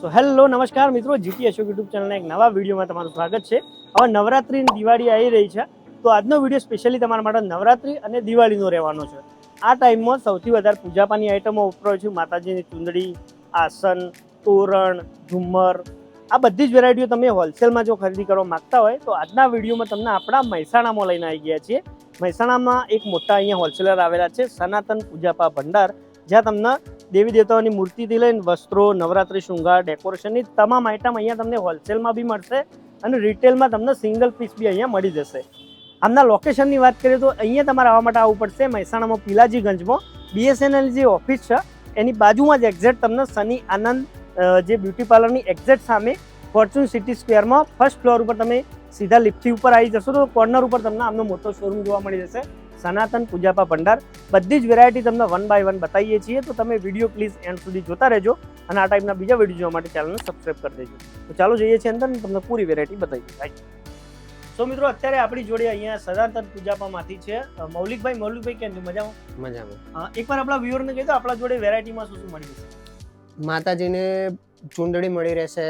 So hello નમસ્કાર મિત્રો. GT Ashok YouTube ચેનલના એક નવા વિડીયોમાં તમારું સ્વાગત છે. હવે નવરાત્રી દિવાળી આવી રહી છે. તો આજનો વીડિયો સ્પેશિયલી તમારા માટે નવરાત્રી અને દિવાળીનો રહેવાનો છે. આ ટાઈમમાં સૌથી વધારે પૂજાપાની આઇટમો વપરાય છે. માતાજીની ચુંદડી, આસન, તોરણ, ઝુમ્મર. આ બધી જ વેરાયટીઓ તમે હોલસેલમાં જો ખરીદી કરવા માગતા હોય, તો આજના વિડીયોમાં તમને આપણા મહેસાણામાં લઈને આવી ગયા છીએ. મહેસાણામાં એક મોટા અહીંયા હોલસેલર આવેલા છે, સનાતન પૂજાપા ભંડાર. જ્યાં તમને દેવી દેવતાઓની મૂર્તિથી લઈને વસ્ત્રો, નવરાત્રી, શૃંગાર, ડેકોરેશનની તમામ આઇટમ અહીંયા તમને હોલસેલમાં બી મળશે અને રિટેલમાં તમને સિંગલ પીસ બી અહીંયા મળી જશે. આમના લોકેશનની વાત કરીએ તો અહીંયા તમારે આવવા માટે આવવું પડશે મહેસાણામાં પીલાજીગંજમાં. બીએસએનએલ જે ઓફિસ છે, એની બાજુમાં જ એક્ઝેક્ટ તમને સની આનંદ જે બ્યુટી પાર્લરની એક્ઝેક્ટ સામે ફોર્ચ્યુન સિટી સ્ક્વેરમાં ફર્સ્ટ ફ્લોર ઉપર તમે સીધા લિફ્ટથી ઉપર આવી જશો તો કોર્નર ઉપર તમને આમનો મોટો શોરૂમ જોવા મળી જશે. સનાતન પૂજાપા ભંડાર બધી જ વેરાયટી તમને વન બાય વન બતાવીએ છીએ. તો તમે વીડિયો પ્લીઝ એન્ડ સુધી જોતા રહેજો અને આ ટાઈપના બીજા વીડિયો જોવા માટે ચેનલને સબસ્ક્રાઈબ કરી દેજો. તો ચાલો જઈએ છીએ અંદર તમને પૂરી વેરાયટી બતાવીએ. સો મિત્રો અત્યારે આપણી જોડે અહીંયા સનાતન પૂજાપામાંથી છે મૌલિકભાઈ. મૌલિકભાઈ કેમ છે? મજામાં? મજામાં. એકવાર આપણા વ્યુઅરને કહી દો આપણા જોડે વેરાયટીમાં શું શું મળી જશે માતાજીને ચૂંદડી મળી રહેશે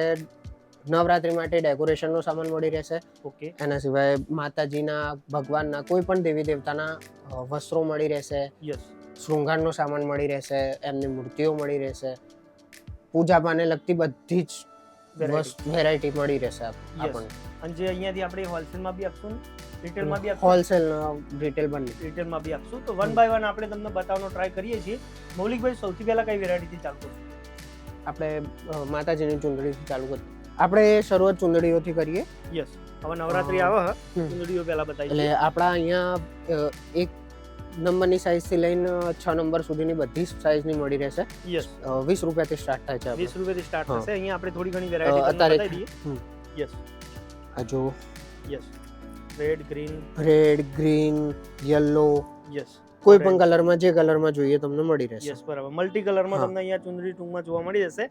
નવરાત્રી માટે ડેકોરેશનનો સામાન મળી રહેશે. ઓકે. એના સિવાય માતાજીના ભગવાનના કોઈ પણ દેવી દેવતાના વસ્ત્રો મળી રહેશે. યસ શૃંગારનો સામાન મળી રહેશે એમની મૂર્તિઓ મળી રહેશે. પૂજાપાને લગતી બધી જ વેરાયટી મળી રહેશે આપણને. અને જે અહીંયાથી આપણે હોલસેલમાં બી આપશું રિટેલમાં બી આપશું? હોલસેલ રિટેલ બંને. રિટેલમાં બી આપશું. તો વન બાય વન આપણે તમને બતાવવાનો ટ્રાય કરીએ છીએ. મૌલિકભાઈ સૌથી પહેલા કઈ વેરાયટીથી ચાલુ આપણે માતાજીની ચૂંટણીથી ચાલુ કરીએ. આપણે શરૂઆત ચૂંદડીઓથી કરીએ. યસ હવે નવરાત્રી આવે. ચુંદડીઓ પહેલા બતાવી એટલે આપણા અહીંયા એક નંબરની સાઇઝથી લઈને છ નંબર સુધીની બધી જ સાઇઝની મળી રહેશે. યસ વીસ રૂપિયાથી સ્ટાર્ટ થાય છે વીસ રૂપિયાથી સ્ટાર્ટ. થશે. અહીંયા આપણે થોડી ઘણી વેરાયટી અત્યારે દઈએ. યસ આ જો yes red green red green yellow yes કોઈ. પણ કલરમાં જે કલરમાં જોઈએ તમને મળી રહેશે. યસ બરાબર. મલ્ટી કલરમાં. તમને અહીંયા ચુંદડી ટૂંકમાં જોવા મળી જશે.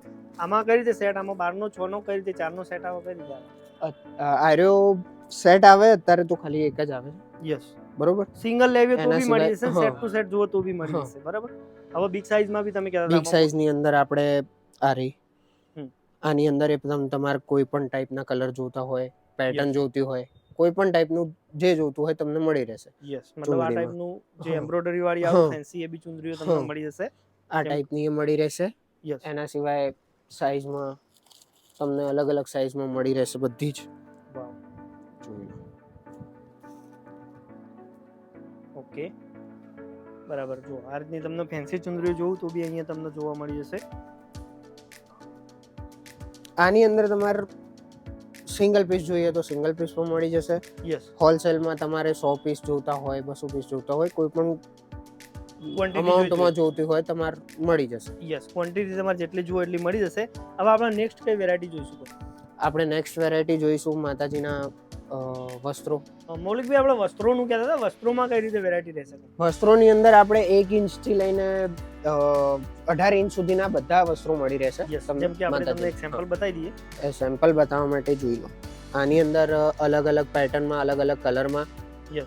આમાં કઈ રીતે સેટ આમાં બારનો છ નો કઈ રીતે? ચારનો સેટ આવે કઈ રીતે આર્યો સેટ આવે અત્યારે તો ખાલી એક જ આવે. યસ બરોબર? સિંગલ લેવી તો બી મળી જશે સેટ ટુ સેટ જુઓ તો બી મળી જશે બરાબર? હવે બિગ સાઈઝમાં બી તમે કહેતા બિગ સાઇઝની અંદર આપણે આ રહી આની અંદર એ તમારે કોઈ પણ ટાઈપના કલર જોતા હોય પેટર્ન. જોતી હોય કોઈ પણ ટાઈપનું જે જોતું હોય તમને મળી રહેશે. યસ મતલબ આ ટાઈપનું જે. એમ્બ્રોઇડરી વાળી આવે ફેન્સી એ બી ચુંદરીઓ તમને મળી જશે. આ ટાઈપની એ મળી રહેશે. યસ એના સિવાય સાઈઝમાં તમને અલગ અલગ સાઈઝમાં મળી રહેશે બધી જ. ઓકે બરાબર. જો આ રીતની તમને ફેન્સી ચુંદરીઓ જોવું તો બી અહીંયા તમને જોવા મળી જશે. આની અંદર તમારે સિંગલ પીસ જોઈએ તો સિંગલ પીસ પણ મળી જશે. યસ હોલસેલમાં તમારે સો પીસ જોતા હોય બસો પીસ જોતા હોય કોઈ પણ અમાઉન્ટમાં જોતી હોય તમારે મળી જશે. યસ ક્વોન્ટિટી તમારે જેટલી જુઓ એટલી મળી જશે. હવે આપણે નેક્સ્ટ કઈ વેરાયટી જોઈશું આપણે નેક્સ્ટ વેરાયટી જોઈશું માતાજીના વસ્ત્રો. મૌલિકભાઈ આપણે વસ્ત્રોનું કહેતા હતા. વસ્ત્રોમાં કઈ રીતે વેરાયટી રહેશે? વસ્ત્રોની અંદર આપણે એક ઇંચથી લઈને અઢાર ઇંચ સુધીના બધા વસ્ત્રો મળી રહેશે. જેમ કે આપણે તમને એક સેમ્પલ બતાવી દઈએ. સેમ્પલ બતાવવા માટે જોઈ લો. આની અંદર અલગ અલગ પેટર્નમાં અલગ અલગ કલરમાં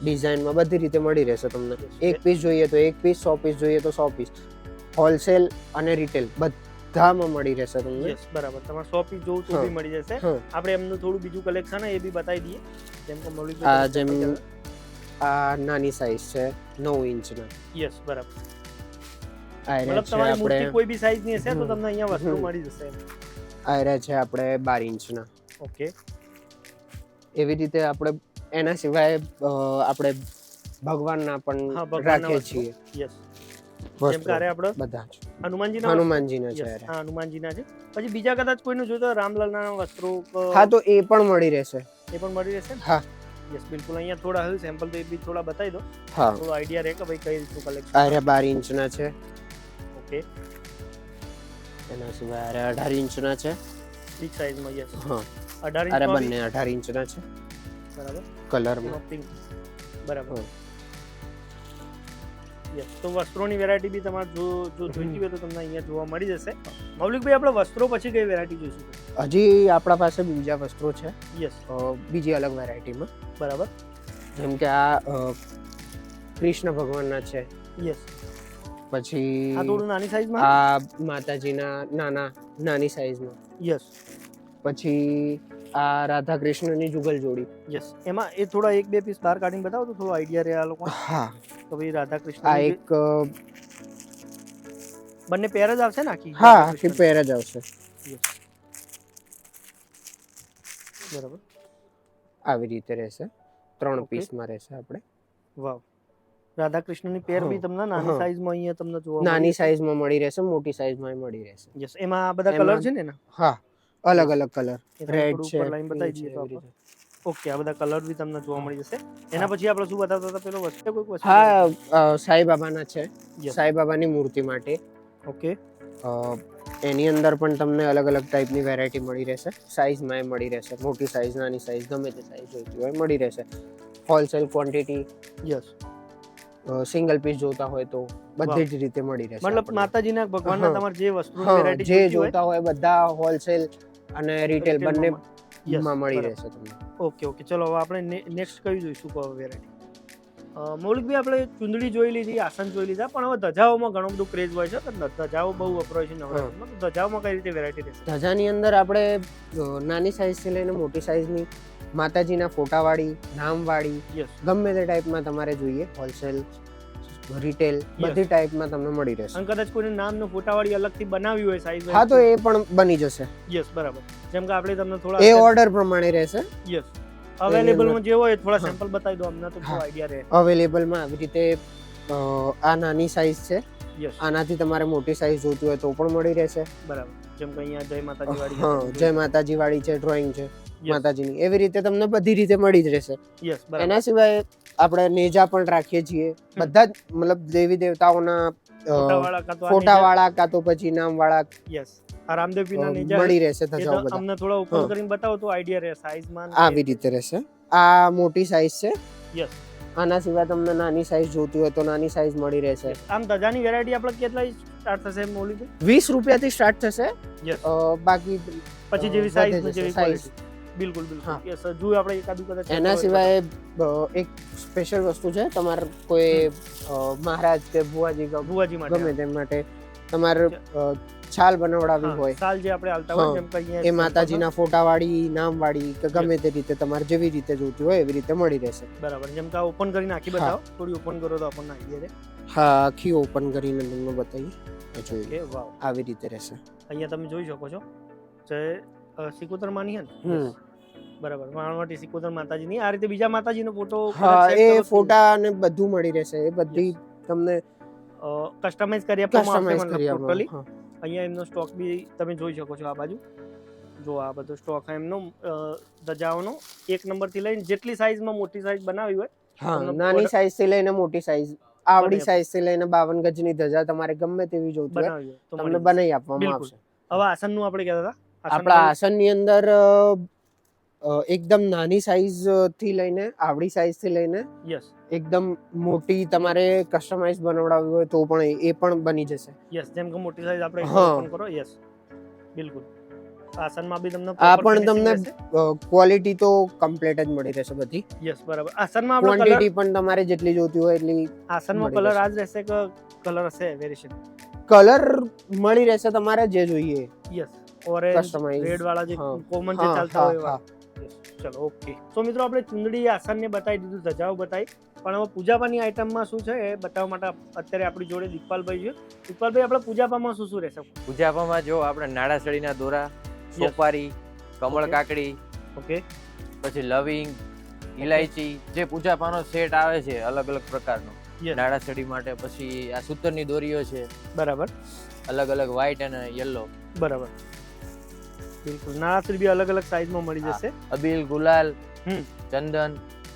ડિઝાઇનમાં બધી રીતે મળી રહેશે તમને. એક પીસ જોઈએ તો એક પીસ સો પીસ જોઈએ તો સો પીસ હોલસેલ અને રિટેલ બધામાં મળી રહેશે તમને? યસ બરાબર. તમારે સો પીસ જોવું તો બી મળી જશે. આપણે એમનું થોડું બીજું કલેક્શન એ બી બતાવી દઈએ. જેમ કે આ જેમ આ નાની સાઈઝ છે નવ ઇંચના. યસ બરાબર. મતલબ તમારી મૂર્તિ કોઈ બી સાઈઝની હશે તો તમને અહીંયા વસ્તુ મળી જશે. આયરા છે આપણે બાર ઇંચના. ઓકે. એવી રીતે આપણે એના સિવાય આપણે ભગવાનના પણ રાખીએ છીએ. યસ જેમ કે આપણે બધા જ. હનુમાનજીના હનુમાનજીના છે હા હનુમાનજીના છે. પછી બીજા કદાચ કોઈનું જોતો હોય રામલલાના વસ્ત્રો હા તો એ પણ મળી રહેશે. એ પણ મળી રહેશે હા. યસ બિલકુલ. અહીંયા થોડા હવે સેમ્પલ તો એ બી થોડા બતાવી દો. હા. થોડો આઈડિયા રહે કે ભાઈ કઈ રીતનું કલેક્શન આયરા બાર ઇંચના છે. ઓકે. એના સિવાય આરે અઢાર ઇંચના છે. બિગ સાઈઝમાં યસ હા. અઢાર ઇંચ અરે બંને અઢાર ઇંચના છે. બરાબર. કલરમાં પિંક બરાબર. યસ તો વસ્ત્રોની વેરાયટી બી તમારે જો જો જોઈતી હોય તો તમને અહીંયા જોવા મળી જશે. મૌલિકભાઈ આપણે વસ્ત્રો પછી કઈ વેરાયટી જોઈશું? હજી આપણા પાસે બીજા વસ્ત્રો છે. યસ બીજી અલગ વેરાયટીમાં બરાબર. જેમ કે આ કૃષ્ણ ભગવાનના છે. યસ પછી આ થોડું નાની સાઈઝમાં આ માતાજીના નાના નાની સાઈઝમાં યસ પછી આ રાધા કૃષ્ણની જુગલ જોડી યસ એમાં એ થોડા એક બે પીસ બહાર કાઢીને બતાવો તો થોડો આઈડિયા રહે આ લોકો હા. તો ભાઈ રાધા આ એક બંને પેર જ આવશે ને આખી? હા આખી પેર જ આવશે. બરાબર. આવી રીતે રહેશે. ત્રણ. પીસમાં રહેશે આપણે. વાવ. રાધા કૃષ્ણની પેર બી તમને નાની. સાઈઝમાં અહીંયા તમને જોવા નાની સાઈઝમાં મળી રહેશે મોટી સાઈઝમાં મળી રહેશે. યસ એમાં આ બધા કલર છે ને હા અલગ અલગ કલર રેડ છે લાઈન બતાવી pink ઓકે આ બધા કલર બી તમને જોવા મળી જશે. એના પછી આપણે શું બતાવતા હતા પેલો વસ્તુ? કોઈક વસ્તુ? હા સાઈ બાબાના છે. સાઈ બાબાની મૂર્તિ માટે. ઓકે. એની અંદર પણ તમને અલગ અલગ ટાઈપની વેરાયટી મળી રહેશે. સાઈઝમાં એ મળી રહેશે. મોટી સાઈઝ નાની સાઈઝ ગમે તે સાઈઝ જોઈતી હોય મળી રહેશે. Wholesale quantity yes single piece જોતા હોય તો બધી જ રીતે મળી રહેશે મતલબ માતાજીના ભગવાનના તમારે જે વસ્તુ વેરાયટી જે જોતા હોય બધા હોલસેલ અને રિટેલ બંને માં. મળી રહેશે તમને. ઓકે ઓકે ચલો હવે આપણે નેક્સ્ટ કઈ જોઈશું કહો વેરાયટી મૌલિકભાઈ આપણે ચુંદડી જોઈ લીધી આસન જોઈ લીધા પણ હવે ધજાઓમાં ઘણો બધું ક્રેઝ હોય છે. તો ધજાઓ બહુ વપરાય છે નવરાત્રિમાં તો ધજાઓમાં કઈ રીતે વેરાયટી રહેશે? ધજાની અંદર આપણે નાની સાઈઝથી લઈને મોટી સાઈઝની માતાજીના ફોટાવાળી નામવાળી ગમે તે ટાઈપમાં તમારે જોઈએ હોલસેલ રિટેલ બધી ટાઈપમાં તમને મળી રહેશે. અને કદાચ કોઈને નામનું ફોટાવાળી અલગથી બનાવી હોય સાઈઝ હા તો એ પણ બની જશે. યસ બરાબર. જેમ કે આપણે તમને એ ઓર્ડર પ્રમાણે રહેશે. યસ અવેલેબલમાં જે હોય થોડા સેમ્પલ બતાવી દો અમને તો. આઈડિયા રહે. અવેલેબલમાં આવી રીતે આ નાની સાઈઝ છે. યસ આનાથી તમારે મોટી સાઈઝ જોતી હોય તો પણ મળી રહેશે. બરાબર. જેમ કે અહીંયા જય માતાજી વાળી હા જય માતાજી વાળી છે ડ્રોઈંગ છે. માતાજીની. એવી રીતે તમને બધી રીતે મળી જ રહેશે. યસ બરાબર. એના સિવાય આપણે નેજા પણ રાખીએ છીએ. બધા જ મતલબ દેવી દેવતાઓના ફોટા વાળા કાં તો પછી નામ વાળા યસ. આ રામદેવ પીરના નેજા મળી રહેશે ધજાઓ બધા. તમને થોડા ઉપર કરીને બતાવો તો આઈડિયા રહે સાઈઝમાં આવી રીતે રહેશે. આ મોટી સાઈઝ છે. યસ. આના સિવાય તમને નાની સાઈઝ જોતી હોય તો નાની સાઈઝ મળી રહેશે. આમ ધજાની વેરાયટી આપણે કેટલા સ્ટાર્ટ થશે મોલી વીસ રૂપિયાથી સ્ટાર્ટ થશે. યસ. બાકી પછી જેવી સાઈઝ જેવી size. બિલકુલ બિલકુલ. યસ આપણે એકાદું કદાચ એના સિવાય એક સ્પેશિયલ વસ્તુ છે તમારે કોઈ મહારાજ કે ભુવાજી ભુવાજી માટે ગમે તેમ માટે તમારે છાલ બનાવડાવી હોય. છાલ જે આપણે હાલતા હોય. જેમ કે એ માતાજીના ફોટાવાળી નામવાળી કે ગમે તે રીતે તમારે જેવી રીતે જોતી હોય એવી રીતે મળી રહેશે. બરાબર. જેમ કે ઓપન કરીને આખી. બતાવો. થોડી ઓપન કરો તો આપણને આઈડિયા રહે. હા આખી ઓપન કરીને તમને બતાવી. આ જોઈ કે વાવ આવી રીતે રહેશે. અહીંયા તમે જોઈ શકો છો. અ, સિકોતર માની હે ને? બરાબર. માણવટી સિકોતર માતાજીની. આ રીતે બીજા માતાજીનો ફોટો હા એ ફોટા ને બધું મળી રહેશે. એ બધી તમને કસ્ટમાઇઝ કરી આપવામાં આવશે ટોટલી અહીંયા એમનો સ્ટોક બી તમે જોઈ શકો છો આ બાજુ. જો આ બધો સ્ટોક એમનો ધજાઓનો એક નંબરથી લઈને જેટલી સાઈઝમાં મોટી સાઈઝ બનાવી હોય હા નાની સાઈઝથી લઈને મોટી સાઈઝ આવડી. સાઈઝથી લઈને બાવન ગજની ધજા તમારે ગમે તેવી જોઈતી હોય બનાવી તમને બનાવી આપવામાં આવશે. હવે હવે આસનનું આપણે કહેતા હતા. આપણા આસનની અંદર એકદમ નાની સાઈઝથી લઈને આવડી સાઈઝથી લઈને યસ એકદમ મોટી તમારે કસ્ટમાઇઝ બનાવડાવવી હોય તો પણ એ- પણ બની જશે. યસ જેમ કે મોટી સાઈઝ આપણે ઓપન કરો યસ બિલકુલ. આસનમાં બી તમને આ પણ તમને ક્વોલિટી તો કમ્પ્લીટ જ મળી રહેશે બધી. યસ બરાબર. આસનમાં આપણે ક્વોન્ટિટી પણ તમારે જેટલી જોતી હોય એટલી આસનમાં કલર. આજ રહેશે કે કલર હશે વેરીએશન કલર મળી રહેશે તમારે જે જોઈએ. યસ ઓરેન્જ રેડ વાળા જે કોમન જે ચાલતા હોય એવા. ચલો ઓકે તો મિત્રો આપણે ચુંદડી આસનને બતાવી દીધું ધજાઓ બતાવી. પણ હવે પૂજાપાની આઈટમમાં શું છે એ બતાવવા માટે અત્યારે આપણી જોડે દીપાલભાઈ છે. દીપાલભાઈ આપણે પૂજાપામાં શું શું રહેશે? પૂજાપામાં જો આપણે નાડાસળીના દોરા સોપારી કમળ કાકડી ઓકે પછી લવિંગ ઇલાયચી જે પૂજાપાનો સેટ આવે છે અલગ અલગ પ્રકારનો. નાડાસળી માટે પછી આ સૂતરની દોરીઓ છે. બરાબર. અલગ અલગ વ્હાઈટ અને યલો બરાબર. બિલકુલ. નાળાશ્રી બી અલગ અલગ સાઈઝમાં મળી. જશે. અબીલ ગુલાલ ચંદન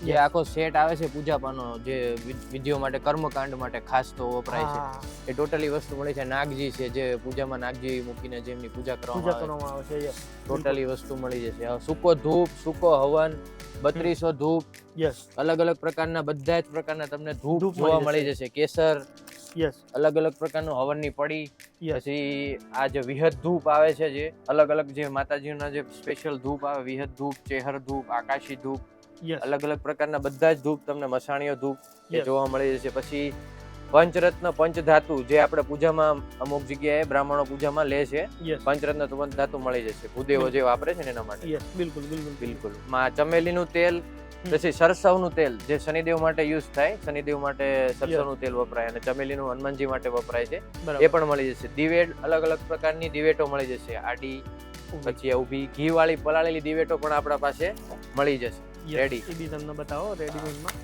જે આખો સેટ આવે છે પૂજાપાનો જે વિધિઓ માટે કર્મકાંડ માટે ખાસ તો વપરાય છે. એ ટોટલી વસ્તુ મળી છે. નાગજી છે જે પૂજામાં નાગજી મૂકીને જેમની પૂજા પૂજા કરવામાં આવે છે ટોટલી વસ્તુ મળી જશે. સૂકો ધૂપ સૂકો હવન બત્રીસો ધૂપ યસ અલગ અલગ પ્રકારના બધા જ પ્રકારના તમને ધૂપ જોવા મળી જશે. કેસર યસ અલગ અલગ પ્રકારનું હવનની પડી પછી આ જે વિહત ધૂપ આવે છે જે અલગ અલગ જે માતાજીના જે સ્પેશિયલ ધૂપ આવે વિહત ધૂપ ચેહર ધૂપ આકાશી ધૂપ અલગ અલગ પ્રકારના બધા જ ધૂપ તમને મસાણીઓ ધૂપ એ જોવા મળી જશે. પછી પંચરત્ન પંચધાતુ જે આપણે પૂજામાં અમુક જગ્યાએ બ્રાહ્મણો પૂજામાં લે છે પંચરત્ન પંચધાતુ મળી જશે. ભૂદેવો જે વાપરે છે ને એના માટે. બિલકુલ બિલકુલ. બિલકુલ. માં ચમેલીનું તેલ પછી સરસવનું તેલ જે શનિદેવ માટે યુઝ થાય શનિદેવ માટે સરસવનું તેલ વપરાય અને ચમેલીનું હનુમાનજી માટે વપરાય છે. એ પણ મળી જશે. દિવેટ અલગ અલગ પ્રકારની દિવેટો મળી જશે. આડી પછી ઊભી ઘી વાળી પલાળેલી દિવેટો પણ આપણા પાસે મળી જશે. રેડી એ બી તમને બતાવો રેડીમેડમાં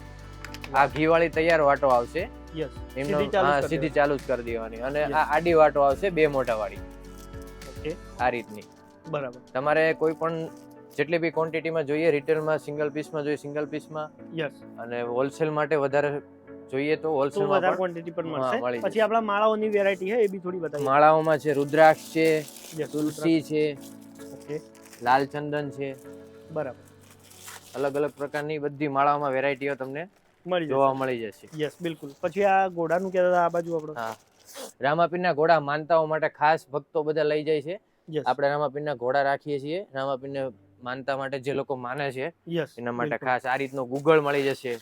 આ ઘી વાળી તૈયાર વાટો આવશે. યસ સીધી ચાલુ જ કરી સીધી ચાલુ જ કરી દેવાની. અને આ આડી વાટો આવશે બે મોટા વાળી ઓકે આ રીતની. બરાબર. તમારે કોઈ પણ જેટલી બી ક્વોન્ટિટીમાં જોઈએ રિટેલમાં સિંગલ પીસમાં જોઈએ સિંગલ પીસમાં યસ અને હોલસેલ માટે વધારે જોઈએ તો હોલસેલ વધારે ક્વોન્ટિટી પણ મળશે. પછી આપણા માળાઓની વેરાયટી છે એ બી થોડી બતાવી માળાઓમાં છે રુદ્રાક્ષ છે તુલસી છે ઓકે. લાલ ચંદન છે. બરાબર. અલગ અલગ પ્રકારની બધી માળાઓમાં વેરાયટીઓ તમને મળી જોવા મળી જશે. યસ બિલકુલ. પછી આ ઘોડાનું કહેતા હતા આ બાજુ આપણો. હા. રામાપીરના ઘોડા માનતાઓ માટે ખાસ ભક્તો બધા લઈ જાય છે. આપણે રામાપીરના ઘોડા રાખીએ છીએ. રામાપીરને માનતા માટે જે લોકો માને છે એના માટે ખાસ આ રીતનો ગુગળ મળી જશે.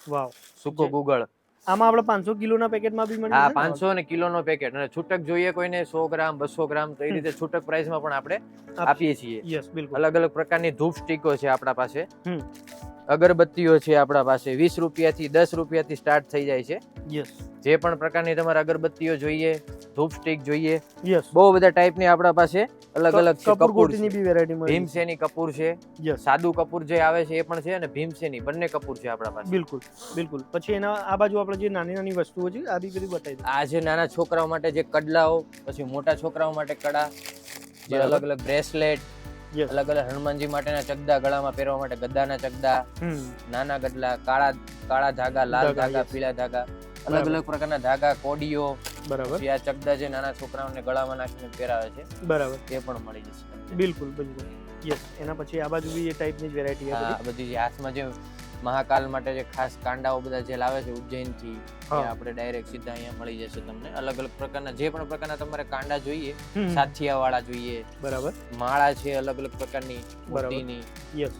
વાવ સૂકો ગુગળ આમાં આપણે પાંચસો કિલોના પેકેટમાં બી મળે હા? પાંચસો નો કિલોનો પેકેટ. અને છૂટક જોઈએ કોઈને સો ગ્રામ બસો ગ્રામ તો એ રીતે છૂટક પ્રાઇસમાં પણ આપણે આપીએ છીએ. યસ બિલકુલ. અલગ અલગ પ્રકારની ધૂપ સ્ટીકો છે આપણા પાસે. અગરબત્તીઓ છે આપણા પાસે. વીસ રૂપિયાથી દસ રૂપિયાથી સ્ટાર્ટ થઈ જાય છે. યસ જે પણ પ્રકારની તમારે અગરબત્તીઓ જોઈએ ધૂપ સ્ટીક જોઈએ. યસ બહુ બધા ટાઈપની આપણા પાસે અલગ અલગ છે. કપૂર બી વેરાયટી મળી. ભીમસેની કપૂર છે. સાદુ કપૂર જે આવે છે એ પણ છે અને ભીમસેની બંને કપૂર છે આપણા પાસે. બિલકુલ બિલકુલ. પછી એના આ બાજુ આપણે જે નાની નાની વસ્તુઓ છે આ બી બધી બતાવી આ જે નાના છોકરાઓ માટે જે કડલાઓ પછી મોટા છોકરાઓ માટે કડા જે અલગ અલગ બ્રેસલેટ. અલગ અલગ હનુમાનજી માટેના ચગદા ગળામાં પહેરવા માટે ગદ્દાના ચગદા નાના ગડલા કાળા કાળા ધાગા લાલ ધાગા, પીળા ધાગા અલગ. અલગ પ્રકારના ધાગા કોડીઓ બરાબર. આ ચગદા જે નાના છોકરાઓને ગળામાં નાખીને પહેરાવે છે બરાબર. એ પણ મળી જશે બિલકુલ બિલકુલ. યસ એના પછી આ બાજુ બી એ ટાઈપની જ વેરાયટી આ બધી. જે હાથમાં જે મહાકાલ માટે જે ખાસ કાંડાઓ બધા જે લાવે છે ઉજ્જૈનથી થી. આપણે ડાયરેક્ટ સીધા અહીંયા મળી જશે તમને. અલગ અલગ પ્રકારના જે પણ પ્રકારના તમારે કાંડા જોઈએ સાથિયા વાળા જોઈએ બરાબર. માળા છે અલગ અલગ પ્રકારની મોતીની. યસ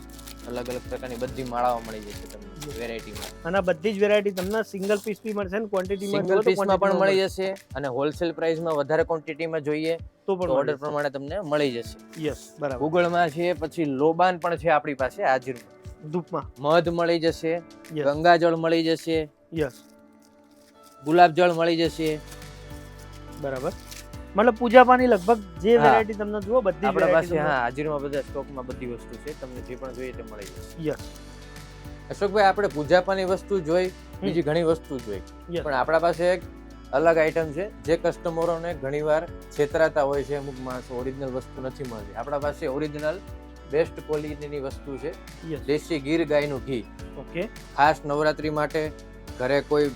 અલગ અલગ પ્રકારની બધી માળાઓ મળી જશે તમને. વેરાયટીમાં. અને બધી જ વેરાયટી તમને સિંગલ પીસ બી મળશે ને ક્વોન્ટિટીમાં સિંગલ પીસમાં પણ મળી જશે અને હોલસેલ પ્રાઇસમાં વધારે ક્વોન્ટિટીમાં જોઈએ તો પણ ઓર્ડર પ્રમાણે તમને મળી જશે. યસ બરાબર. ગુગળમાં છે પછી લોબાન પણ છે આપણી પાસે હાજર. ધૂપમાં. મધ મળી જશે ગંગાજળ મળી જશે. યસ ગુલાબજળ મળી જશે. બરાબર. મતલબ પૂજા પાણી લગભગ જે વેરાયટી તમને જુઓ બધી આપણા પાસે હા હાજરમાં બધા સ્ટોકમાં બધી વસ્તુ છે તમને જે પણ જોઈએ તે મળી જશે. યસ અશોકભાઈ આપણે પૂજાપાની વસ્તુ જોઈ બીજી ઘણી વસ્તુ જોઈ. પણ આપણા પાસે એક અલગ આઈટમ છે જે કસ્ટમરોને ઘણીવાર છેતરાતા હોય છે અમુક માણસો ઓરિજિનલ વસ્તુ નથી મળતી. આપણા પાસે ઓરિજિનલ બેસ્ટ ક્વોલિટીની વસ્તુ છે દેશી ગીર ગાયનું ઘી. ઓકે ખાસ નવરાત્રી માટે ઘરે કોઈ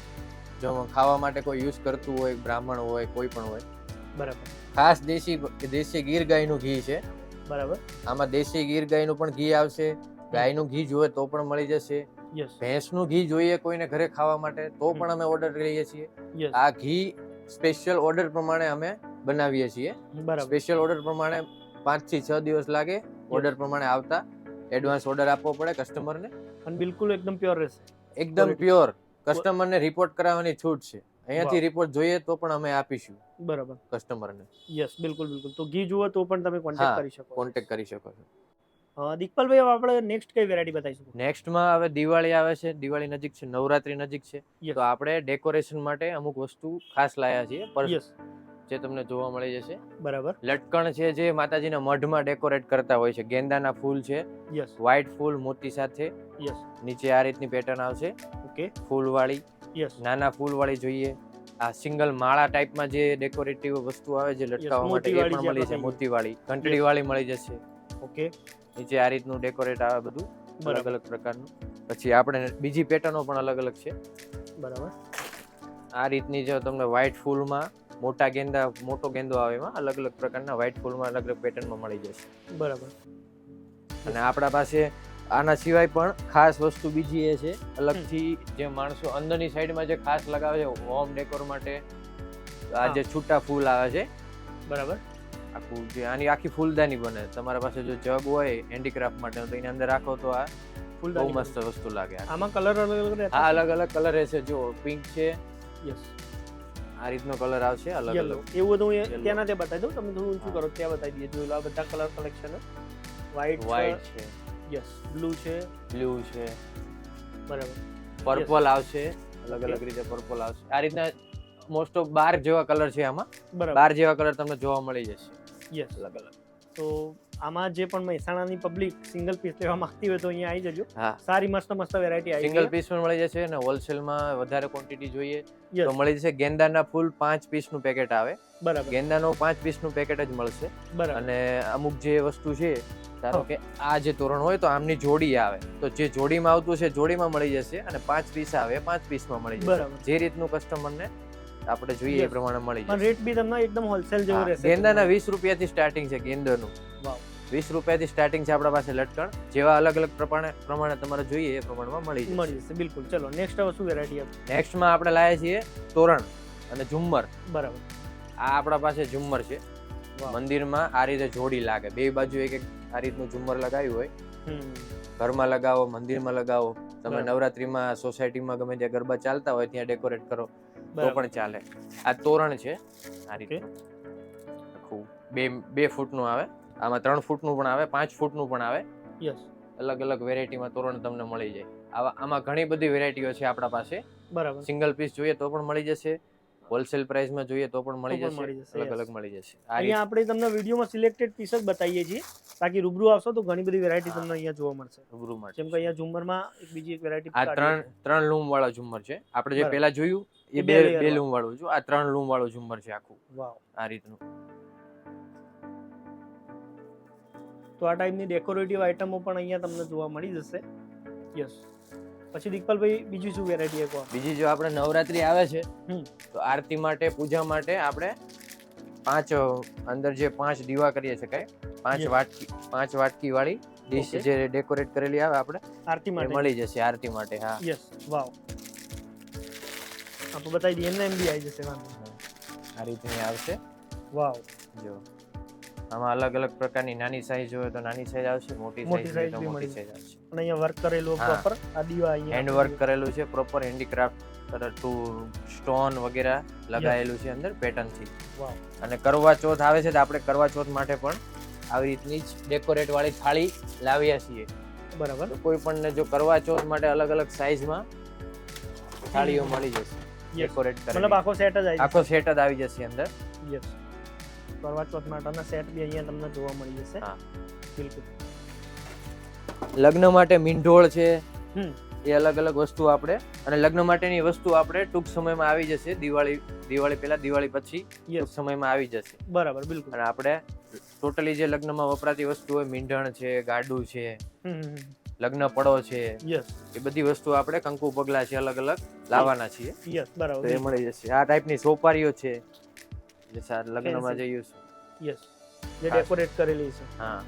જો ખાવા માટે કોઈ યુઝ કરતું હોય બ્રાહ્મણ હોય કોઈ પણ હોય. બરાબર. ખાસ દેશી દેશી ગીર ગાયનું ઘી છે. બરાબર. આમાં દેશી ગીર ગાયનું પણ ઘી આવશે. ગાયનું ઘી જોઈએ તો પણ મળી જશે. ભેંસનું ઘી જોઈએ કોઈને ઘરે ખાવા માટે તો પણ અમે ઓર્ડર કરીએ છીએ. આ ઘી સ્પેશિયલ ઓર્ડર પ્રમાણે અમે બનાવીએ છીએ. સ્પેશિયલ ઓર્ડર પ્રમાણે પાંચથી છ દિવસ લાગે ઓર્ડર પ્રમાણે આવતા. એડવાન્સ ઓર્ડર આપવો પડે કસ્ટમરને અને બિલકુલ એકદમ પ્યોર રહેશે. એકદમ. પ્યોર કસ્ટમરને રિપોર્ટ કરાવવાની છૂટ છે. અહીંયાથી રિપોર્ટ જોઈએ તો પણ અમે આપીશું બરાબર. કસ્ટમરને યસ બિલકુલ બિલકુલ. તો ઘી જુઓ તો પણ તમે કોન્ટેક્ટ કરી શકો કોન્ટેક્ટ કરી શકો છો. હવે આપણે નેક્સ્ટ કઈ વેરાયટી બતાવીશું? નેક્સ્ટમાં હવે દિવાળી આવે છે. દિવાળી નજીક છે નવરાત્રી નજીક છે. તો આપણે ડેકોરેશન માટે અમુક વસ્તુ ખાસ લાયા છીએ. જે તમને જોવા મળી જશે. બરાબર. લટકણ છે જે માતાજીના મઢમાં ડેકોરેટ કરતા હોય છે. ગેંદાના ફૂલ છે. યસ વ્હાઈટ ફૂલ મોતી સાથે. યસ નીચે આ રીતની પેટર્ન આવશે. ઓકે ફૂલવાળી. યસ નાના ફૂલવાળી જોઈએ. આ સિંગલ માળા ટાઈપમાં જે ડેકોરેટિવ વસ્તુ આવે છે લટકાવવા માટે એ પણ મળી છે આપણે મોતીવાળી. ઘંટડીવાળી મળી જશે. ઓકે. નીચે આ રીતનું ડેકોરેટ આવે બધું અલગ અલગ પ્રકારનું. પછી આપણે બીજી પેટર્નો પણ અલગ અલગ છે. બરાબર. આ રીતની જો તમને વ્હાઇટ ફૂલમાં મોટા ગેંદા મોટો ગેંદો આવે એમાં અલગ અલગ પ્રકારના વ્હાઇટ ફૂલમાં અલગ અલગ પેટર્નમાં મળી જશે. બરાબર. અને આપણા પાસે આના સિવાય પણ ખાસ વસ્તુ બીજી એ છે અલગથી જે માણસો અંદરની સાઈડમાં જે ખાસ લગાવે છે હોમ ડેકોર માટે આ જે છૂટા ફૂલ આવે છે બરાબર. આખું જે આની આખી ફૂલદાની બને. તમારા પાસે જો જગ હોય હેન્ડીક્રાફ્ટ માટે તો એની અંદર રાખો તો આ બહુ મસ્ત વસ્તુ લાગે આમાં કલર અલગ અલગ હા અલગ અલગ કલર રહેશે. જો પિંક છે યસ આ રીતનો કલર આવશે અલગ અલગ. એવું બધું ત્યાંના તે બતાવી દઉં તમે થોડું ઊંચું કરો ત્યાં બતાવી દઈએ. લો આ બધા કલર કલેક્શન વ્હાઈટ વ્હાઈટ છે. યસ બ્લુ છે. બ્લુ છે. બરાબર. પર્પલ આવશે. અલગ અલગ રીતે પર્પલ આવશે. આ રીતના મોસ્ટ ઓફ બાર જેવા કલર છે આમાં. બાર જેવા કલર તમને જોવા મળી જશે. યસ અલગ અલગ. તો આમાં જે પણ મહેસાણાની પબ્લિક સિંગલ પીસ લેવા માંગતી હોય તો અહીંયા આવી જજો. હા. સારી મસ્ત મસ્ત વેરાયટી આવી સિંગલ પીસ પણ મળી જશે અને હોલસેલમાં વધારે ક્વોન્ટિટી જોઈએ. તો મળી જશે ગેંદાના ફૂલ પાંચ પીસનું પેકેટ આવે. બરાબર. ગેંદાનો પાંચ પીસનું પેકેટ જ મળશે. બરાબર. અને અમુક જે વસ્તુ છે ધારો કે આ જે તોરણ હોય તો આમની જોડી આવે. તો જે જોડીમાં આવતું છે જોડીમાં મળી જશે અને પાંચ પીસ આવે પાંચ પીસમાં મળી જશે. જે રીતનું કસ્ટમરને આપણે જોઈએ એ પ્રમાણે મળી પણ રેટ બી તમને એકદમ હોલસેલ જેવું રહેશે ગેંદાના વીસ રૂપિયાથી સ્ટાર્ટિંગ છે ગેંદાનું. વીસ રૂપિયાથી સ્ટાર્ટિંગ છે આપણા પાસે લટકણ. જેવા અલગ અલગ પ્રમાણે પ્રમાણે તમારે જોઈએ એ પ્રમાણમાં મળી જશે. મળી જશે બિલકુલ. ચલો નેક્સ્ટ હવે શું વેરાયટી આપે? નેક્સ્ટમાં આપણે લાવીએ છીએ તોરણ અને ઝુમ્મર. બરાબર. આ આપણા પાસે ઝુમ્મર છે. મંદિરમાં આ રીતે જોડી લાગે. બે બાજુ એક એક આ રીતનું ઝુમ્મર લગાવ્યું હોય. હમ. ઘરમાં લગાવો મંદિરમાં લગાવો. તમે. નવરાત્રીમાં સોસાયટીમાં ગમે ત્યાં ગરબા ચાલતા હોય ત્યાં ડેકોરેટ કરો. તો પણ ચાલે. આ તોરણ છે આ રીતે. આખું બે બે ફૂટનું આવે. આમાં ત્રણ ફૂટનું પણ આવે પાંચ ફૂટનું પણ આવે. યસ. અલગ અલગ વેરાયટીમાં તોરણ તમને મળી જાય. આવા આમાં ઘણી બધી વેરાયટીઓ છે આપણા પાસે. બરાબર. સિંગલ પીસ જોઈએ તો પણ મળી જશે. હોલસેલ પ્રાઇસમાં જોઈએ તો પણ મળી જશે. અલગ અલગ મળી જશે. અહીંયા આપણે તમને વિડીયોમાં સિલેક્ટેડ પીસ જ બતાવીએ છીએ. બાકી રૂબરૂ આવશો તો ઘણી બધી વેરાયટી તમને અહીંયા જોવા મળશે. રૂબરૂ મળશે. જેમ કે અહીંયા ઝુમ્મરમાં એક બીજી એક વેરાયટી આ ત્રણ ત્રણ લૂમ વાળા ઝુમર છે. આપણે જે પહેલા પેલા જોયું એ બે બે. લૂમ વાળું. જો આ ત્રણ લૂમ વાળું ઝુમ્મર છે આખું. વાવ. આ રીતનું. તો આ ટાઈપની ડેકોરેટિવ આઇટમો પણ અહીંયા તમને જોવા મળી જશે. યસ પછી દીકપાલભાઈ બીજી શું વેરાયટી એક બીજી જો આપણે નવરાત્રી આવે છે. તો આરતી માટે પૂજા માટે આપણે પાંચ અંદર જે પાંચ દીવા કરીએ શકાય પાંચ વાટકી પાંચ વાટકી વાળી ડીશ જે ડેકોરેટ કરેલી આવે આપણે આરતી માટે. મળી જશે આરતી માટે હા. યસ વાવ આપણે બતાવી દઈએ એમને એમ બી આવી જશે વાંધો આ રીતે આવશે. વાવ જો. આમાં અલગ અલગ પ્રકારની નાની સાઈઝ હોય તો નાની સાઈઝ આવશે મોટી મોટી સાઈઝ હોય તો મોટી સાઈઝ આવશે. અને અહીંયા વર્ક કરેલું પ્રોપર આ દીવા અહીંયા હેન્ડ વર્ક કરેલું છે પ્રોપર હેન્ડીક્રાફ્ટ ટુ સ્ટોન વગેરે લગાયેલું છે અંદર પેટર્નથી અને કરવા ચોથ આવે છે તો આપણે કરવા ચોથ માટે પણ આવી રીતની જ ડેકોરેટ વાળી થાળી લાવ્યા છીએ. બરાબર. કોઈ પણ જો કરવા ચોથ માટે અલગ અલગ સાઈઝમાં થાળીઓ મળી જશે ડેકોરેટ ડેકોરેટ મતલબ આખો સેટ જ આવી આખો સેટ જ આવી જશે અંદર. યસ કરવા ચોથ માટેના સેટ બી અહીંયા તમને જોવા મળી જશે. હા. બિલકુલ. લગ્ન માટે મીંઢોળ છે એ અલગ અલગ વસ્તુ આપણે અને લગ્ન માટેની વસ્તુ આપણે ટૂંક સમયમાં આવી જશે દિવાળી દિવાળી પહેલા દિવાળી પછી ટૂંક સમયમાં આવી જશે. બરાબર બિલકુલ. અને આપણે ટોટલી જે લગ્નમાં વપરાતી વસ્તુ હોય મીંઢણ છે ગાડું છે લગ્ન પડો છે યસ એ બધી વસ્તુ આપણે કંકુ પગલા છે અલગ અલગ લાવવાના છીએ. યસ બરાબર એ મળી જશે. આ ટાઈપની સોપારીઓ છે જે લગ્નમાં. જે યુઝ યસ જે ડેકોરેટ કરેલી છે. હા.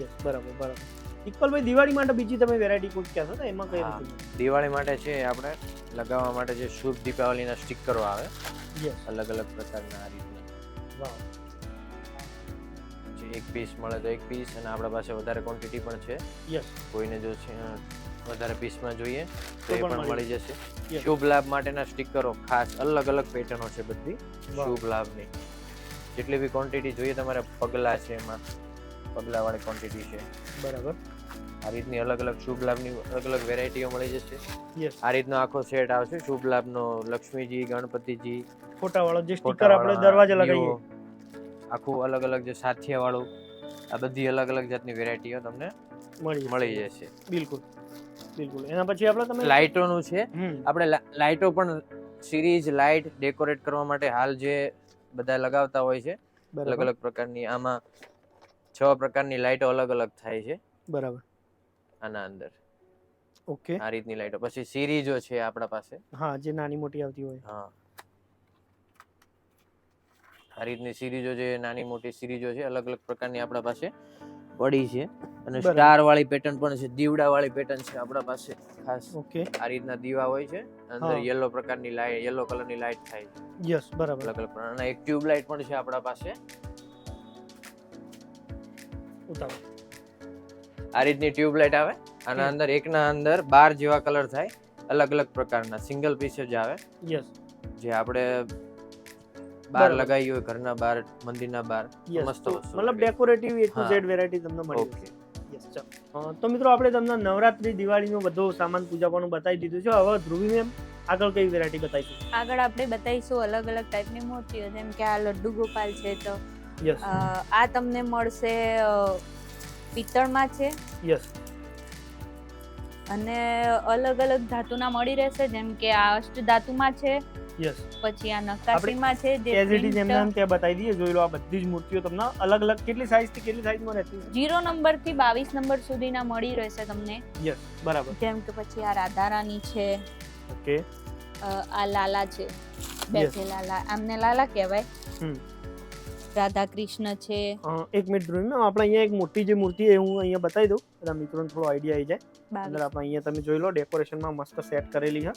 યસ બરાબર બરાબર. ઇક્વલભાઈ દિવાળી માટે બીજી તમે વેરાયટી કોઈ કહેશો તો એમાં કઈ રીતે દિવાળી માટે છે આપણે લગાવવા માટે જે શુભ દીપાવલીના સ્ટીકરો આવે. યસ અલગ અલગ પ્રકારના આ રીતના. જે એક પીસ મળે તો એક પીસ અને આપણા પાસે વધારે ક્વોન્ટિટી પણ છે. યસ કોઈને જો છે વધારે પીસમાં જોઈએ તો એ પણ મળી જશે. શુભ લાભ માટેના સ્ટીકરો ખાસ અલગ અલગ પેટર્નો છે બધી. શુભ લાભની. જેટલી બી ક્વોન્ટિટી જોઈએ તમારે પગલા છે એમાં. પગલાવાળી ક્વોન્ટિટી છે. બરાબર. આ રીતની અલગ અલગ શુભ લાભની અલગ અલગ વેરાયટીઓ મળી જશે. યસ આ રીતનો આખો સેટ આવશે શુભ લાભનો લક્ષ્મીજી ગણપતિજી ફોટા વાળો જે સ્ટીકર આપણે દરવાજે લગાવીએ. આખું અલગ અલગ જે સાથિયા વાળું આ બધી અલગ અલગ જાતની વેરાયટીઓ તમને મળી. મળી જશે. બિલકુલ બિલકુલ. એના પછી આપણે તમે લાઇટોનું છે. આપણે લાઇટો પણ સિરીઝ લાઇટ ડેકોરેટ કરવા માટે હાલ જે બધા લગાવતા હોય છે અલગ અલગ પ્રકારની આમાં છ પ્રકારની લાઇટો અલગ અલગ થાય છે. બરાબર. આના અંદર. ઓકે. આ રીતની લાઈટો. પછી સિરીજો છે આપણા પાસે. હા જે નાની મોટી આવતી હોય. હા. આ રીતની સિરીજો જે નાની મોટી સિરીજો છે અલગ અલગ પ્રકારની આપણા પાસે પડી છે. અને સ્ટાર વાળી પેટર્ન પણ છે દીવડા વાળી પેટર્ન છે આપણા પાસે ખાસ. ઓકે. આ રીતના દીવા હોય છે અંદર યેલો પ્રકારની લાઈટ યલો કલરની લાઈટ થાય છે. યસ બરાબર. અલગ અલગ અને એક ટ્યુબ લાઈટ પણ છે આપણા પાસે. ઉતારો. આ રીતની ટ્યુબલાઇટ આવે. આના અંદર એકના અંદર બાર જેવા કલર થાય. અલગ અલગ પ્રકારના. સિંગલ પીસ જ આવે. યસ જે આપણે બાર લગાવી હોય ઘરના બાર મંદિરના બાર મસ્ત વસ્તુ મતલબ decorative A to. Z variety તમને મળી જશે. તો મિત્રો આપણે તમને નવરાત્રી દિવાળીનો બધો સામાન પૂજાવાનું બતાવી દીધું છે. હવે ધ્રુવી મેમ આગળ કઈ વેરાયટી બતાવીશું? આગળ આપણે બતાવીશું અલગ અલગ ટાઈપની મૂર્તિઓ. જેમ કે આ લડ્ડુ ગોપાલ છે તો આ તમને મળશે પિત્તળમાં છે. યસ અને અલગ અલગ ધાતુના મળી રહેશે જેમ કે આ અષ્ટ ધાતુમાં છે. યસ પછી આ નકાશીમાં છે જે એઝ ઇટ ઇઝ એમને એમ ત્યાં બતાવી દઈએ જોઈ લો આ બધી જ મૂર્તિઓ તમને અલગ અલગ કેટલી સાઈઝથી કેટલી સાઈઝમાં રહેતી જીરો નંબરથી બાવીસ નંબર સુધીના મળી રહેશે તમને. યસ બરાબર. જેમ કે પછી આ રાધારાની છે. ઓકે આ લાલા છે. બેઠેલા લાલા. આમને લાલા કહેવાય. હમ. રાધા કૃષ્ણ છે એક મિનિટ ધ્રુવી મેમ આપણે અહીંયા એક મોટી જે મૂર્તિ છે હું અહીંયા બતાવી દઉં. બધા મિત્રોને થોડો આઈડિયા આવી જાય. અંદર આપણે અહીંયા તમે જોઈ લો ડેકોરેશનમાં મસ્ત સેટ કરેલી છે.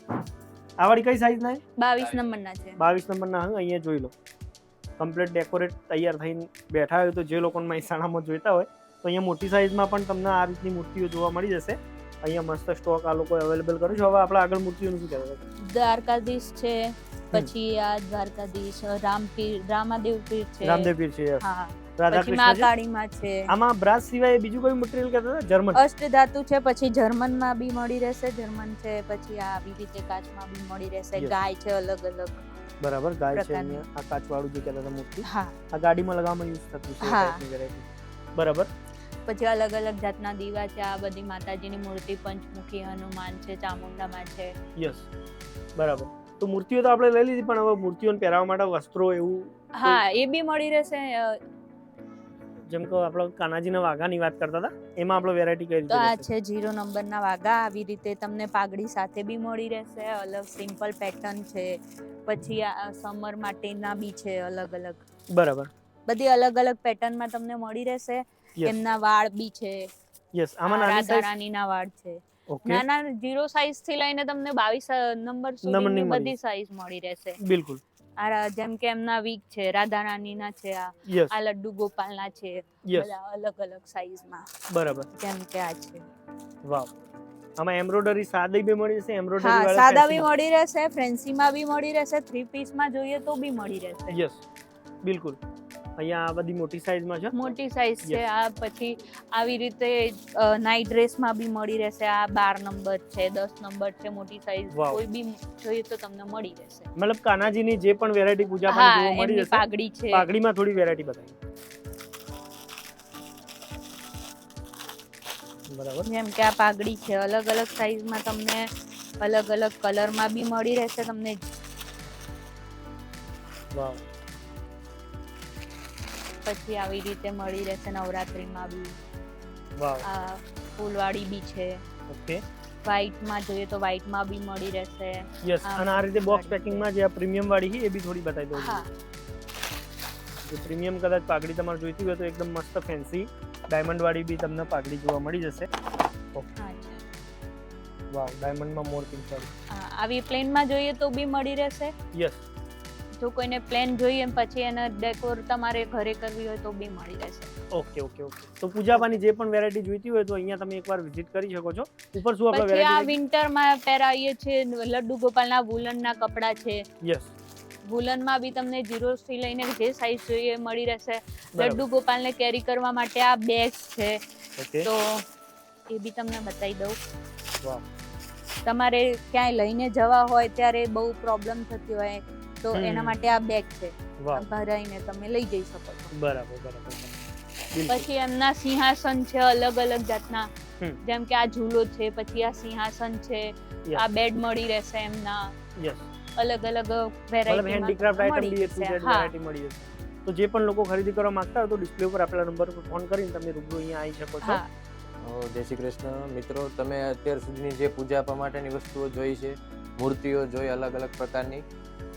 આ વાળી કઈ સાઈઝ ના બાવીસ નંબરના છે. બાવીસ નંબરના હા અહીંયા જોઈ લો. કમ્પ્લીટ ડેકોરેટ તૈયાર થઈને બેઠા હોય તો જે લોકોને મહેસાણામાં જોઈતા હોય તો અહીંયા મોટી સાઈઝમાં પણ તમને આ રીતની મૂર્તિઓ જોવા મળી જશે. અહીંયા મસ્ત સ્ટોક આ લોકો અવેલેબલ કર્યું છે. હવે આપણે આગળ મૂર્તિઓનું શું કહેવાય? દ્વારકાધીશ છે. પછી આ દ્વારકાધીશ રામપીર રામાદેવ પીર છે. રામદેવ પીર છે હા. પછી રાધાકૃષ્ણ છે મહાકાળીમાં છે. આમાં બ્રાસ સિવાય બીજું કયું મટીરિયલ કહેતા હતા? જર્મન. અષ્ટધાતુ છે પછી જર્મનમાં બી મળી રહેશે જર્મન છે પછી આ આવી રીતે કાચમાં બી મળી રહેશે. ગાય છે અલગ અલગ બરાબર ગાય છે આ કાચવાળું જે કહેતા હતા મૂર્તિ. હા. આ ગાડીમાં લગાવવામાં યુઝ થતું છે હા. type ની variety. બરાબર. પછી અલગ અલગ જાતના દીવા છે આ બધી માતાજીની મૂર્તિ પંચમુખી હનુમાન છે ચામુંડામાં છે. યસ. બરાબર. તો મૂર્તિઓ તો આપણે લઈ લીધી પણ હવે મૂર્તિઓને પહેરાવવા માટે વસ્ત્રો એવું હા એ બી મળી રહેશે જેમ કે આપણે કાનાજીના વાઘાની વાત કરતા હતા એમાં આપણે વેરાયટી કઈ આ છે જીરો નંબરના વાઘા આવી રીતે તમને પાઘડી સાથે બી મળી રહેશે અલગ સિમ્પલ પેટર્ન છે પછી આ સમર માટેના બી છે અલગ અલગ. બરાબર. બધી અલગ અલગ પેટર્નમાં તમને મળી રહેશે એમના વાળ બી છે યસ આમાં નાની રાધા રાણીના વાળ છે. નાના ઝીરો સાઈઝથી લઈને તમને બાવીસ નંબર સુધીની બધી સાઈઝ મળી રહેશે. બિલકુલ. આ જેમ કે એમના વીક છે રાધા રાણીના છે આ આ લડ્ડુ ગોપાલના છે બધા અલગ અલગ સાઈઝમાં બરાબર. જેમ કે આ છે. વાવ. આમાં એમ્બ્રોડરી સાદી બી મળી જશે એમ્બ્રોડરી વાળા સાદા બી મળી રહેશે ફેન્સીમાં બી મળી રહેશે થ્રી પીસમાં જોઈએ તો બી મળી રહેશે. યસ બિલકુલ. અહીંયા આ બધી મોટી સાઈઝમાં છે? મોટી સાઈઝ છે. આ પછી આવી રીતે નાઈટ ડ્રેસમાં બી મળી રહેશે. આ બાર નંબર છે દસ નંબર છે મોટી સાઈઝ કોઈ બી જોઈએ તો તમને મળી રહેશે. મતલબ કાનાજીની જે પણ વેરાયટી પૂજા પણ જોવા મળી જશે પાઘડી છે. પાઘડીમાં થોડી વેરાયટી બતાવી. બરાબર. જેમ કે આ પાઘડી છે અલગ અલગ સાઈઝમાં તમને અલગ અલગ કલરમાં બી મળી રહેશે તમને. વાવ પછી આવી રીતે મળી રહેશે નવરાત્રીમાં બી. આ ફૂલવાળી બી છે. ઓકે. વ્હાઈટમાં જોઈએ તો વ્હાઈટમાં બી મળી રહેશે. યસ અને આ રીતે બોક્સ પેકિંગમાં જે આ પ્રીમિયમ વાળી છે એ બી થોડી બતાવી દઉં હા. જે પ્રીમિયમ કદાચ પાઘડી તમારે જોઈતી હોય તો એકદમ મસ્ત ફેન્સી ડાયમંડ વાળી બી તમને પાઘડી જોવા મળી જશે. વાવ ડાયમંડમાં મોર પિંક આવી પ્લેનમાં જોઈએ તો બી મળી રહેશે? યસ. જો કોઈને પ્લેન જોઈએ પછી એને ડેકોર તમારે ઘરે કરવી હોય તો બી મળી રહેશે. ઓકે ઓકે ઓકે તો પૂજાપાની જે પણ વેરાયટી જોઈતી હોય તો અહીંયા તમે એકવાર વિઝિટ કરી શકો છો. ઉપર શું આપણે વેરાયટી આ વિન્ટર વિન્ટરમાં પહેરાવીએ છીએ લડ્ડુ ગોપાલના વુલનના કપડા છે. યસ વુલનમાં બી તમને જીરો થી લઈને જે સાઈઝ જોઈએ મળી રહેશે. લડ્ડુ ગોપાલને કેરી કરવા માટે આ બેગ છે. તો એ બી તમને બતાવી દઉં. વાહ. તમારે ક્યાંય લઈને જવા હોય ત્યારે બહુ પ્રોબ્લેમ થતી હોય. તો એના માટે આ બેગ છે. ભરાઈને તમે લઈ જઈ શકો છો. બરાબર બરાબર પછી એમના સિંહાસન છે અલગ અલગ જાતના. જેમ કે આ ઝૂલો છે પછી આ સિંહાસન છે આ બેડ મળી રહેશે એમના. અલગ અલગ વેરાયટી હેન્ડીક્રાફ્ટ આઇટમ બી એટલું વેરાયટી મળી જશે તો જે પણ લોકો ખરીદી કરવા માંગતા હોય તો ડિસ્પ્લે ઉપર આપેલા નંબર પર ફોન કરીને તમે રૂબરૂ અહીંયા આવી શકો છો. જય શ્રી કૃષ્ણ. મિત્રો તમે અત્યાર સુધીની જે પૂજા આપવા માટેની વસ્તુઓ જોઈ છે મૂર્તિઓ જોઈ અલગ અલગ પ્રકારની.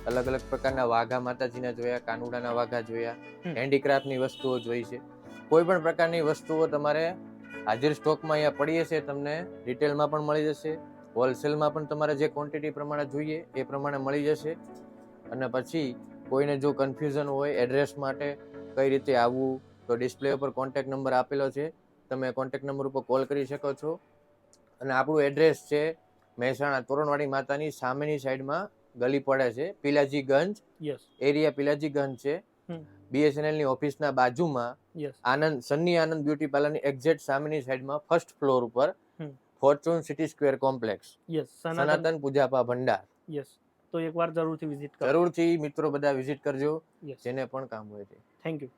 અલગ અલગ પ્રકારના વાઘા માતાજીના જોયા કાનુડાના વાઘા જોયા હેન્ડીક્રાફ્ટની વસ્તુઓ જોઈ છે. કોઈ પણ પ્રકારની વસ્તુઓ તમારે હાજર સ્ટોકમાં અહીંયા પડી હશે તમને રિટેલમાં પણ મળી જશે. હોલસેલમાં પણ તમારે જે ક્વોન્ટિટી પ્રમાણે જોઈએ એ પ્રમાણે મળી જશે. અને પછી કોઈને જો કન્ફ્યુઝન હોય એડ્રેસ માટે કઈ રીતે આવવું તો ડિસ્પ્લે ઉપર કોન્ટેક્ટ નંબર આપેલો છે. તમે કોન્ટેક્ટ નંબર ઉપર કોલ કરી શકો છો. અને આપણું એડ્રેસ છે મહેસાણા તોરણવાડી માતાની સામેની સાઈડમાં ગલી પડે છે. પિલાજીગંજ એરિયા પિલાજીગંજ છે. બીએસએનએલની ઓફિસના બાજુમાં આનંદ સન્ની આનંદ બ્યુટી પાર્લરની એક્ઝેક્ટ સામેની સાઈડમાં ફર્સ્ટ ફ્લોર ઉપર. Fortune city square complex. Sanatan Pujapa Bhandar. Yes તો એકવાર જરૂરથી વિઝિટ કરો. જરૂરથી મિત્રો બધા વિઝિટ કરજો. જેને પણ કામ હોય છે થેન્ક યુ